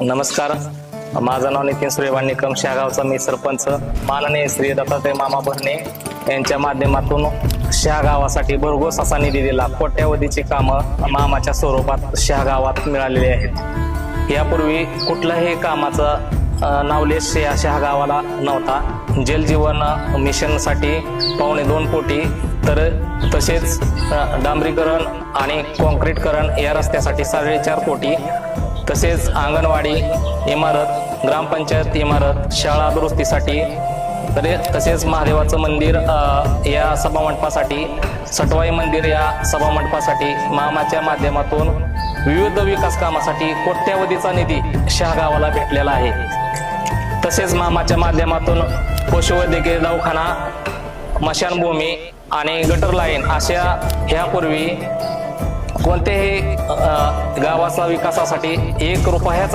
नमस्कार. माझं नाव नितीन सूर्यवान निकम शहागावचा मी सरपंच. माननीय श्री दत्तात्रय मामा भरणे यांच्या माध्यमातून शहागावासाठी भरघोस असा निधी दिला. कोट्यावधीची कामं मामाच्या स्वरूपात शहागावात मिळालेली आहेत. यापूर्वी कुठल्याही कामाचं नावलेश या शहागावाला नव्हता. जलजीवन मिशनसाठी पावणे दोन कोटी तर तसेच डांबरीकरण आणि कॉन्क्रीटकरण या रस्त्यासाठी साडेचार कोटी तसेच अंगणवाडी इमारत ग्रामपंचायत इमारत शाळा दुरुस्तीसाठी तसेच महादेवाचं मंदिर या सभामंडपासाठी सटवाई मंदिर या सभामंडपासाठी मामाच्या माध्यमातून विविध विकास कामासाठी कोट्यावधीचा निधी शहागावाला भेटलेला आहे. तसेच मामाच्या माध्यमातून पशुवैद्यकीय दवाखाना मशानभूमी आणि गटर लाईन अशा ह्यापूर्वी कोणत्याही गावाचा विकासासाठी एक रुपयाचा